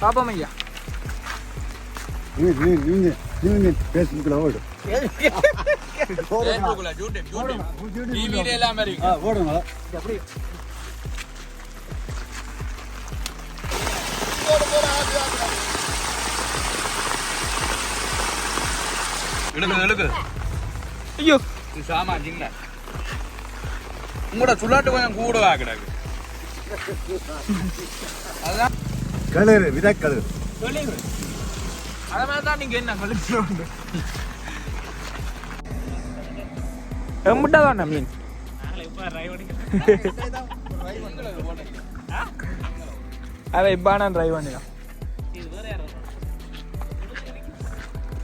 பாப்போம் ஐயா. நீங்க நீங்க ஓடு ஓடுங்க எப்படி? ஐயோ. இது சாமான் சின்ன உங்களோட சுள்ளாட்டு கொஞ்சம் கூடவா கிடக்கு. அதான் கலரு விதா கலரு. அதை மாதிரி தான் நீங்க என்ன எம்பிட்டா தான் மீன் அவன் இப்போ நான் ட்ரைவ் பண்ணிடும்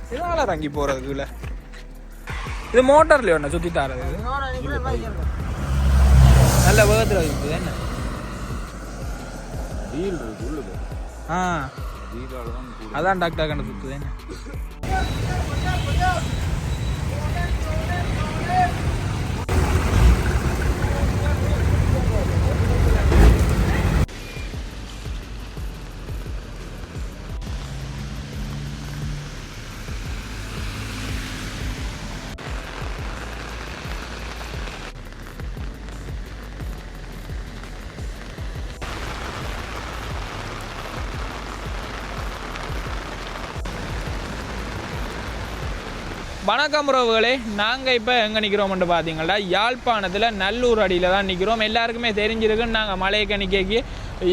இதனால இறங்கி போறதுக்குள்ள. இது மோட்டார்ல ஒண்ணு சுத்தி தாரது? இது. நல்ல வேகத்துல இருக்குது என்ன? டீல் இருக்கு உள்ளுக்கு. ஆ. அதான் டாக்டர் கண்டு சுத்துது வணக்கம் உறவுகளே நாங்கள் இப்போ எங்கே நிற்கிறோம்னு பார்த்தீங்கன்னா யாழ்ப்பாணத்தில் நல்லூர் அடியில் தான் நிற்கிறோம் எல்லாருக்குமே தெரிஞ்சிருக்குன்னு நாங்கள் மலையை கணிக்கைக்கு.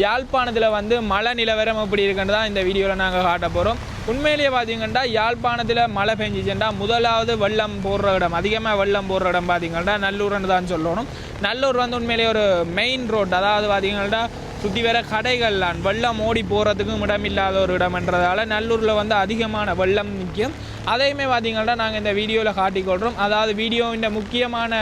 யாழ்ப்பாணத்தில் வந்து மழை நிலவரம் எப்படி இருக்குன்னு தான் இந்த வீடியோவில் நாங்கள் காட்ட போகிறோம் உண்மையிலேயே பார்த்தீங்கன்னா யாழ்ப்பாணத்தில் மழை பெஞ்சிச்சுன்னா முதலாவது வெள்ளம் போடுற இடம் அதிகமாக வெள்ளம் போடுற இடம் பார்த்தீங்கன்னா நல்லூர்னு தான் சொல்லணும். நல்லூர் வந்து உண்மையிலேயே ஒரு மெயின் ரோட் அதாவது பார்த்தீங்கன்னா சுற்றி வர கடைகள்லாம் வெள்ளம் ஓடி போகிறதுக்கும் இடம் இல்லாத ஒரு இடம்ன்றதால நல்லூரில் வந்து அதிகமான வெள்ளம் நிற்கும் அதையுமே பார்த்தீங்கன்னா நாங்கள் இந்த வீடியோவில் காட்டிக்கொள்கிறோம் அதாவது வீடியோவின் முக்கியமான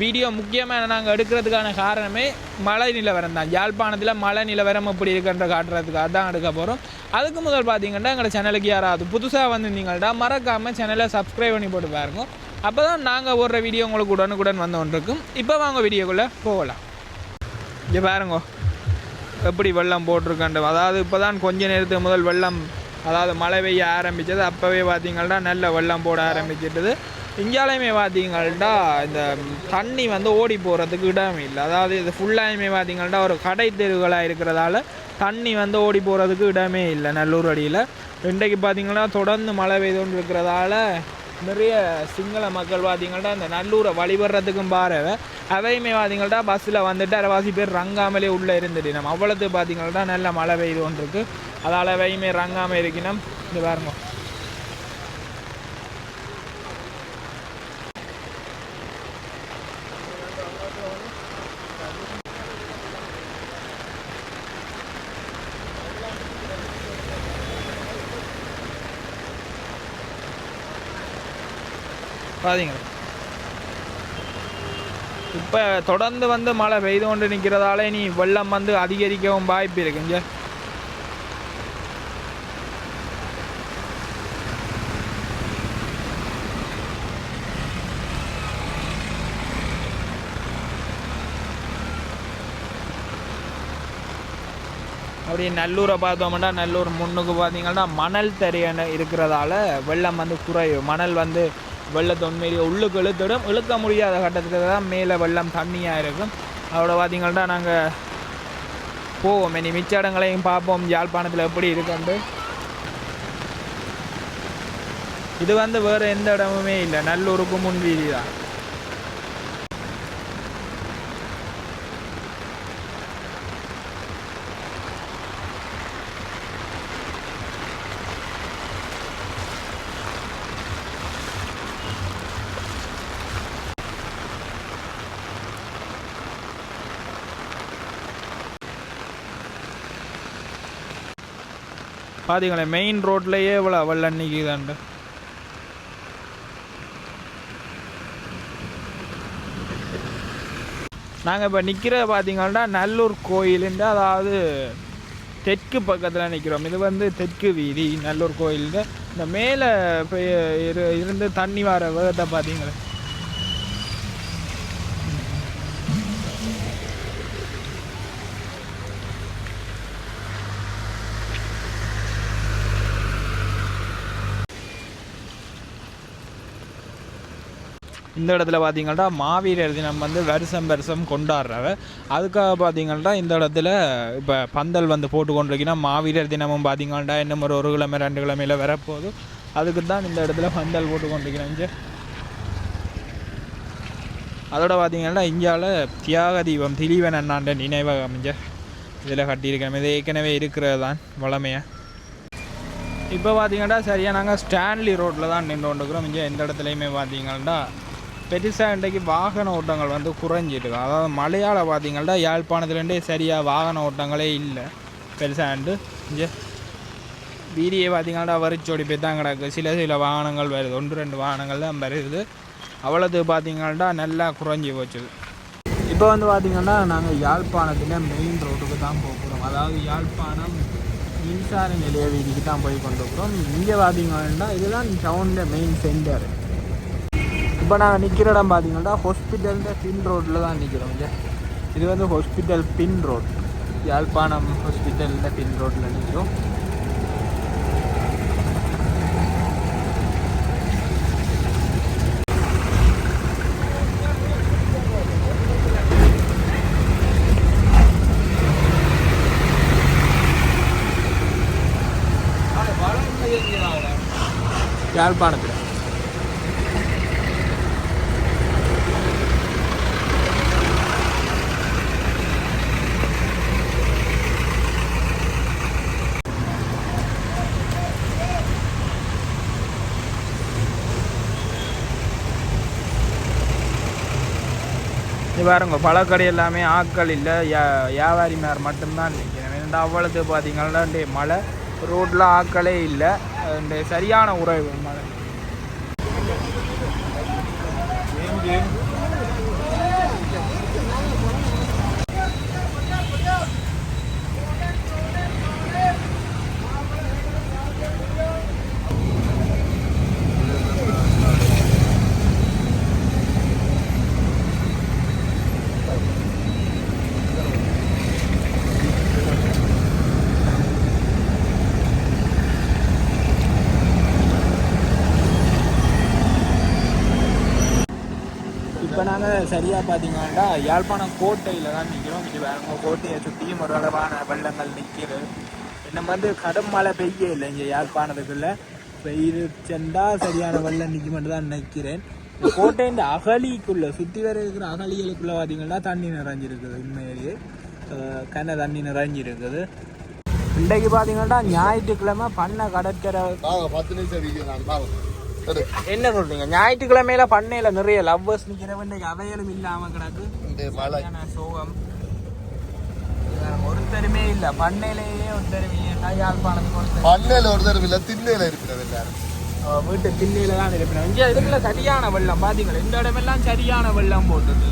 வீடியோ முக்கியமாக நாங்கள் எடுக்கிறதுக்கான காரணமே மழை நிலவரம் தான். யாழ்ப்பாணத்தில் மழை நிலவரம் எப்படி இருக்குன்ற காட்டுறதுக்கு அதான் எடுக்க போகிறோம் அதுக்கு முதல் பார்த்தீங்கன்னா எங்களோட சேனலுக்கு யாராவது புதுசாக வந்திருந்தீங்கள்டா மறக்காமல் சேனலை சப்ஸ்கிரைப் பண்ணி போட்டு பாருங்க. அப்போ தான் நாங்கள் ஓடுற வீடியோ உங்களுக்கு உடனுக்குடன் வந்தோன்றிருக்கும் இப்போ வாங்க வீடியோக்குள்ளே போகலாம். இங்கே பாருங்க. எப்படி வெள்ளம் போட்டிருக்கண்டு அதாவது இப்போ தான் கொஞ்ச நேரத்துக்கு முதல் வெள்ளம் அதாவது மழை பெய்ய ஆரம்பித்தது அப்போவே பார்த்தீங்கன்னா நல்ல வெள்ளம் போட ஆரம்பிச்சிட்டது. இந்தியாலையுமே பார்த்தீங்கள்டா இந்த தண்ணி வந்து ஓடி போகிறதுக்கு இடம் இல்லை. அதாவது இது ஃபுல்லாயுமே பார்த்தீங்கள்டா ஒரு கடை தெருவுகளாக இருக்கிறதால தண்ணி வந்து ஓடி போகிறதுக்கு இடமே இல்லை நல்லூர் அடியில். இன்றைக்கு பார்த்தீங்கன்னா தொடர்ந்து மழை பெய்துன்னு இருக்கிறதால நிறைய சிங்கள மக்கள் பார்த்தீங்கன்னா இந்த நல்லூரை வழிபடுறதுக்கும் பாருவ. அவையுமே பார்த்தீங்கன்னா பஸ்ஸில் வந்துட்டு அரைவாசி பேர் ரங்காமலே உள்ளே இருந்துட்டு நம்ம அவ்வளோத்து பார்த்தீங்கன்னா நல்ல மழை பெய்து கொண்டு அதால் அவையுமே ரங்காமல் இருக்கணும் இது பாருங்க. பாதிங்க இப்போ தொடர்ந்து வந்து மழை பெய்து கொண்டு நிற்கிறதால இனி வெள்ளம் வந்து அதிகரிக்கவும் வாய்ப்பு இருக்குங்க. அப்படியே நல்லூரை பார்த்தோம்னா நல்லூர் முன்னுக்கு பார்த்தீங்கன்னா மணல் தரையான இருக்கிறதால வெள்ளம் வந்து குறையும். மணல் வந்து வெள்ளத்தை உண்மையிலேயே உள்ளுக்கு இழுத்துடும் இழுக்க முடியாத கட்டத்துக்கு தான் மேலே வெள்ளம் தண்ணியாக இருக்கும். அதோட பார்த்தீங்கன்னா நாங்கள் போவோம். இனி மிச்ச இடங்களையும் பார்ப்போம். யாழ்ப்பாணத்தில் எப்படி இருக்குன்ட்டு. இது வந்து வேறு எந்த இடமுமே இல்லை. நல்லூருக்கு முன் வீதி தான் பார்த்தீங்களேன் மெயின் ரோட்லேயே இவ்வளோ வெள்ளம் நிற்கிதாண்டு நாங்கள் இப்போ நிற்கிற பார்த்தீங்கன்னா நல்லூர் கோயிலுண்டு. அதாவது தெற்கு பக்கத்தில் நிற்கிறோம் இது வந்து தெற்கு வீதி நல்லூர் கோயிலுண்டு. இந்த மேலே இரு இருந்து தண்ணி வர வேகத்தை பார்த்தீங்களே இந்த இடத்துல பார்த்தீங்கன்னா மாவீரர் தினம் வந்து வருஷம் வருஷம் கொண்டாடுறவ. அதுக்காக பார்த்தீங்கன்னா இந்த இடத்துல இப்போ பந்தல் வந்து போட்டு கொண்டிருக்கீங்கன்னா மாவீரர் தினமும் பார்த்தீங்கன்னா இன்னும் ஒரு ஒரு கிழமை ரெண்டு கிழமையில் வரப்போகுது. அதுக்கு தான் இந்த இடத்துல பந்தல் போட்டு கொண்டிருக்கிறேன் அதோட பார்த்தீங்கன்னா இந்தியாவில் தியாக தீபம் திலீவன் அண்ணாண்ட நினைவகம் அமைஞ்ச இதில் கட்டியிருக்கேன் இது ஏற்கனவே இருக்கிறது தான் வளமையாக இப்போ பார்த்தீங்கன்னா சரியாக நாங்கள் ஸ்டான்லி ரோட்டில் தான் நின்று கொண்டுக்கிறோம் இங்கே எந்த இடத்துலையுமே பார்த்தீங்கன்னா பெருசாக இன்றைக்கு வாகன ஓட்டங்கள் வந்து குறைஞ்சிருக்கு அதாவது மலையாள பார்த்தீங்கன்னா யாழ்ப்பாணத்துலேருந்தே சரியாக வாகன ஓட்டங்களே இல்லை. பெருசாண்டு இங்கே வீதியை பார்த்தீங்கன்னா வரிச்சோடி போய் தான் கிடக்கு. சில சில வாகனங்கள் வருது. ஒன்று ரெண்டு வாகனங்கள் தான் வருது. அவ்வளோது பார்த்தீங்கன்னா நல்லா குறைஞ்சி போச்சு. இப்போ வந்து பார்த்திங்கன்னா நாங்கள் யாழ்ப்பாணத்தில் மெயின் ரோட்டுக்கு தான் போகிறோம் அதாவது யாழ்ப்பாணம் மின்சார நிலைய வீதிக்கு தான் போய் கொண்டு கொண்டிருக்கிறோம் இங்கே பார்த்தீங்கன்னா இதுதான் டவுனில் மெயின் சென்டர் இப்போ நாங்கள் நிற்கிற இடம் பார்த்தீங்கன்னா ஹாஸ்பிட்டல்ன்ற பின் ரோட்டில் தான் நிற்கிறோம் இங்கே. இது வந்து ஹாஸ்பிட்டல் பின் ரோட் யாழ்ப்பாணம் ஹாஸ்பிட்டலில் பின் ரோட்டில் நிற்கிறோம் யாழ்ப்பாணத்தில் இது பாருங்க பழக்கடை எல்லாமே ஆட்கள் இல்லை வியாபாரிமார் மட்டும்தான் நிற்கிறேன் இந்த அவ்வளோத்து பார்த்தீங்கன்னா இந்த மழை ரோட்டில் ஆட்களே இல்லை. இந்த சரியான உறவு மழை. சரியாக பார்த்தீங்கன்னா யாழ்ப்பாணம் கோட்டையில் தான் நிற்கிறோம் இது வேற கோட்டையை சுற்றியும் ஒரு அளவான வெள்ளங்கள் நிற்கிது என்ன வந்து கடும் மழை பெய்ய இல்லை இங்கே யாழ்ப்பாணத்துக்குள்ள. பெய்து சரியான வெள்ளம் நிற்கும் தான் நினைக்கிறேன் இந்த கோட்டையின் அகலிக்குள்ளே சுற்றி வர இருக்கிற அகலிகளுக்குள்ளே பார்த்தீங்கன்னா தண்ணி நிறைஞ்சிருக்குது உண்மையிலேயே. அஹ் கன தண்ணி நிறைஞ்சிருக்குது. இன்றைக்கு பார்த்தீங்கன்னா ஞாயிற்றுக்கிழமை பண்ண கடற்கரை பத்து நிமிஷம் என்ன சொல்றீங்க? ஞாயிற்றுக்கிழமையில பண்ணையில நிறைய லவ்வர்ஸ் நிக்கிறவன் அவையலும் இல்லாம கிடக்கு. சோகம். ஒருத்தருமே இல்ல. பண்ணையிலேயே ஒருத்தருமே இல்லை யாழ்ப்பாணத்துக்கு ஒருத்தர். பண்ணையில ஒரு தடவை இல்லை திண்ணையில இருக்கிறது எல்லாரும். வீட்டு திண்ணையில தான் இருப்பினோம் இங்கே இதுக்குள்ள சரியான வெள்ளம். பாத்தீங்களா? இந்த இடமெல்லாம் சரியான வெள்ளம் போட்டது.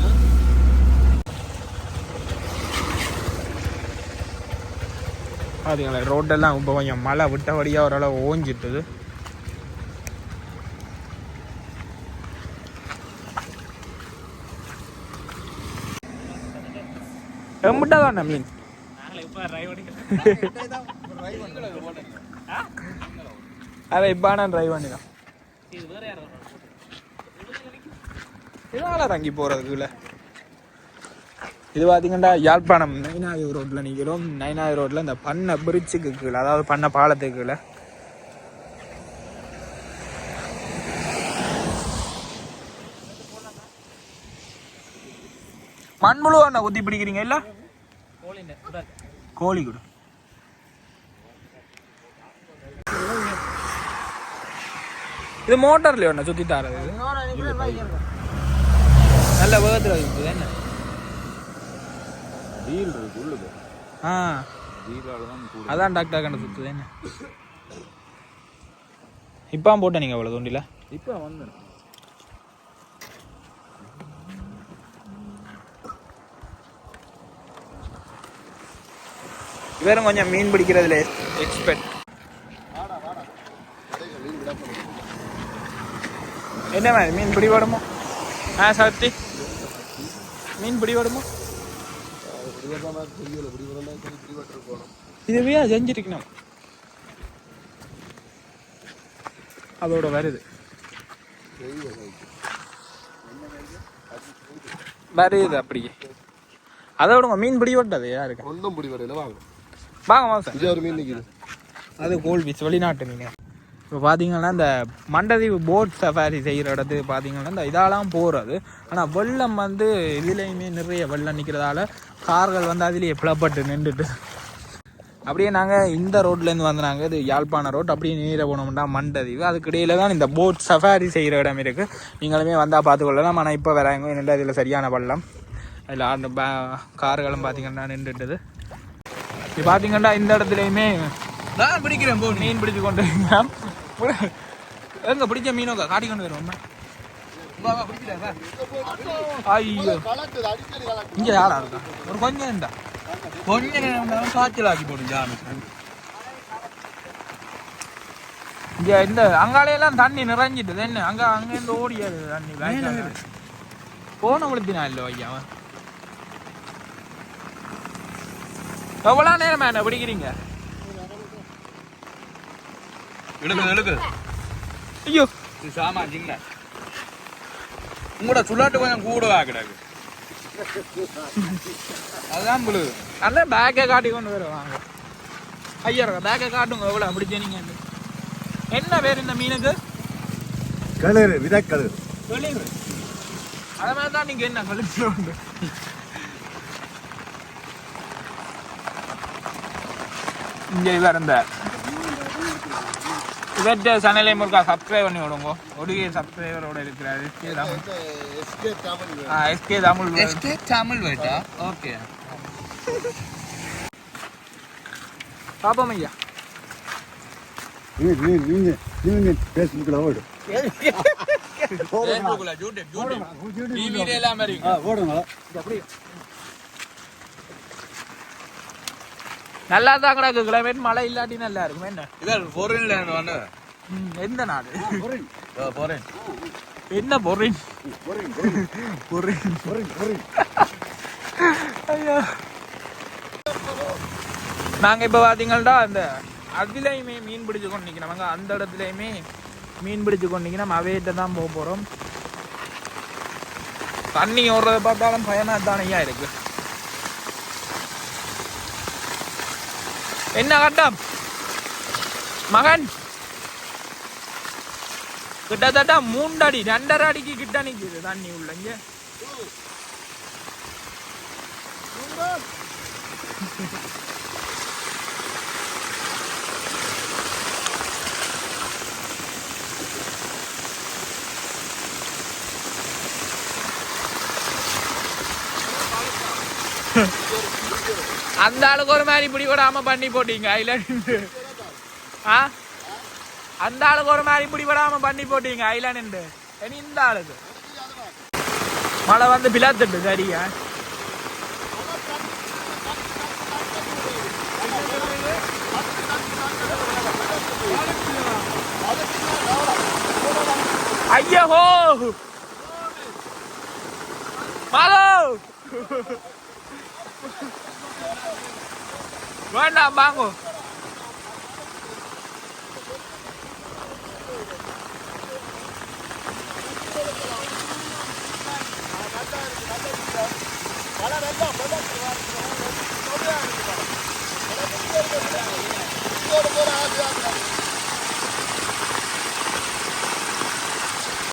பாத்தீங்களா? ரோட்டெல்லாம் இப்போ கொஞ்சம் மழை விட்டபடியா ஓரளவு ஓஞ்சிட்டுது. எம்பிட்டா தான் மீன் அவன் இப்பான டிரைவ் பண்ணிடும் இதனால தங்கி போகிறதுக்குள்ள இது பார்த்தீங்கன்னா யாழ்ப்பாணம் நைனாவி ரோட்டில் நிற்கிறோம் நைனாவி ரோட்டில் இந்த பண்ண பிரிட்ஜுக்கு கீழே அதாவது பண்ண பாலத்துக்கு கீழே. மண்புழு அண்ணா குத்தி பிடிக்கிறீங்க இல்ல? கோழி கூட. இது மோட்டார்ல ஒண்ணு சுத்தி தாரது நல்ல வேகத்துல இருக்குது என்ன? வீல் இருக்கு உள்ளுக்கு. ஆ. வீலால தான் கூட. அதான் டாக்டர் கண்டு சுத்துது என்ன? இப்போ போட்ட நீங்க அவ்வளோ தூண்டில. இப்போ வந்தேன். இவரும் கொஞ்சம் மீன் பிடிக்கிறதுல. எக்ஸ்பர்ட் என்ன மாதிரி மீன் பிடிபடுமோ? ஆ சக்தி மீன் பிடிபடுமோ? இதுவே செஞ்சிருக்கணும். அதோட வருது. வருது அப்படியே. அதை விடுங்க மீன் பிடி விட்டது யாருக்கு? ஒன்றும் பிடி வரையில வாங்க. வாங்க வாங்க சார். இது ஒரு மீன் நிற்கிது அது கோல் பீச் வெளிநாட்டு மீன். இப்போ பார்த்தீங்கன்னா இந்த மண்டதீவு போட் சஃபாரி செய்கிற இடத்துக்கு பார்த்தீங்கன்னா இந்த இதெல்லாம் போகிறது ஆனால் வெள்ளம் வந்து இதுலேயுமே நிறைய வெள்ளம் நிற்கிறதால கார்கள் வந்து அதிலேயே பிளப்பட்டு நின்றுட்டு. அப்படியே நாங்கள் இந்த ரோட்லேருந்து வந்து நாங்கள் இது யாழ்ப்பாண ரோட் அப்படியே நேர போனோம்னா மண்டதீவு. அதுக்கு இடையில தான் இந்த போட் சஃபாரி செய்கிற இடம் இருக்குது நீங்களுமே வந்தால் பார்த்துக்கொள்ளலாம். ஆனால் இப்போ வராங்க. என்னென்ன இதில் சரியான வெள்ளம். அதில் ஆண்டு கார்களும் பார்த்தீங்கன்னா நின்றுட்டுது. இப்போ பார்த்தீங்கன்னா இந்த இடத்துலையுமே நான் பிடிக்கிறேன் போ மீன் பிடிச்சு கொண்டு. எங்க பிடிச்ச மீனோக்கா காட்டி கொண்டு வருவோம். ஐயோ இங்க யாரா இருக்கா ஒரு கொஞ்சம் இருந்தா கொஞ்ச நேரம் காய்ச்சல் ஆக்கி போடும் ஜாமி இங்க இந்த அங்காலையெல்லாம் தண்ணி நிறைஞ்சிட்டு என்ன அங்க அங்க இருந்து ஓடியாது தண்ணி. போன விழுத்தினா இல்ல ஐயா அவன். எவ்வளவு நேரம் என்ன பிடிக்கிறீங்க இழுக்குது இழுக்குது ஐயோ. இது சாமான் சின்ன உங்களோட சுள்ளாட்டு கொஞ்சம் கூடவா கிடக்கு? அதான் புழுது அந்த பேக்கை காட்டி கொண்டு வருவாங்க ஐயா பேக்கை காட்டுங்க எவ்வளவு பிடிச்ச நீங்க என்ன பேர் இந்த மீனுக்கு? கலரு விதக்கலரு வெளியூர் அத மாதிரி தான் நீங்க என்ன கழிச்சு உண்டு இங்க இவர் இந்த இவற்ற சனலை முருகா சப்ஸ்கிரைப் பண்ணி விடுங்க. ஒடுகே சப்ஸ்கிரைபரோட இருக்கிறாரு. எஸ்கே தமிழ் ஆ எஸ்கே தமிழ் எஸ்கே தமிழ் வேட்டா ஓகே. பாப்போம் ஐயா. நீங்க நீங்க நீங்க நீங்க பேஸ்புக்கில் ஓடு. ஃபேஸ்புக்ல யூடியூப் யூடியூப் எல்லாம் இருக்கு. ஆ ஓடுங்க நல்லா தான் கிடக்கு கிளைமேட் மழை இல்லாட்டி நல்லா இருக்கும் என்ன இதான் ஃபாரின்ல எந்த நாடு? ஃபாரின் என்ன பொருள் பொருள் ஐயா. நாங்க இப்ப பாத்தீங்கன்னா அந்த அதுலயுமே மீன் பிடிச்சு கொண்டு நிக்கிறோம். அங்க அந்த இடத்துலயுமே மீன் பிடிச்சு கொண்டு நிக்கிறோம். அவையிட்ட தான் போக போறோம். தண்ணி ஓடுறத பார்த்தாலும் பயமா தானையா இருக்கு? என்ன கட்டம் மகன்? கிட்டத்தட்ட மூண்டடி ரெண்டரை அடிக்கு கிட்ட நிக்குது தண்ணி உள்ள இங்க. அந்த ஆளுக்கு ஒரு மாதிரி இப்படி விடாம பண்ணி போட்டீங்க ஐலாண்டு ஆ? அந்த ஆளுக்கு ஒரு மாதிரி இப்படி விடாம பண்ணி போட்டீங்க ஐலாண்டு இனி இந்த ஆளுக்கு. மழை வந்து பிளாத்துட்டு சரியா? ஐயோ மாதவ் Mana bango?